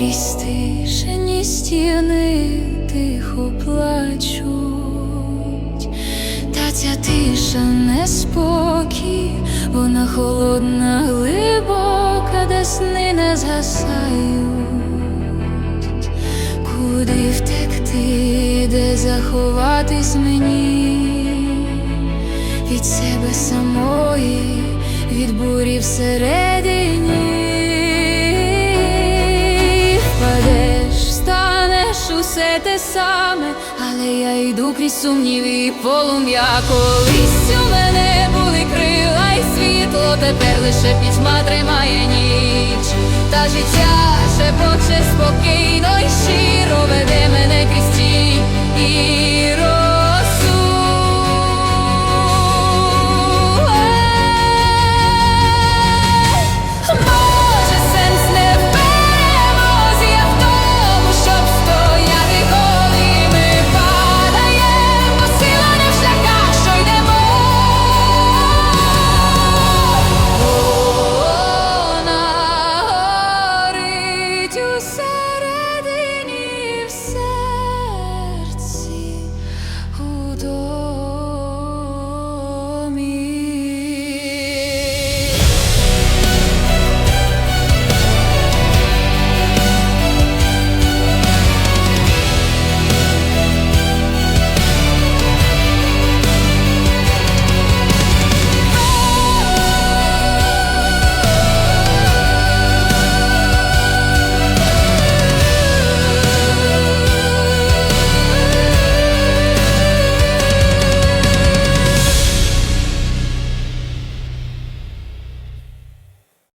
крізь тишені стіни тихо плачуть, та ця тиша не спокій, вона холодна, глибока, де сни не згасають. Куди втекти, де заховатись мені від себе самої, від бурі всередині. Усе те саме, але я йду крізь сумніви і полум'я. Колись у мене були крила і світло, тепер лише пітьма тримає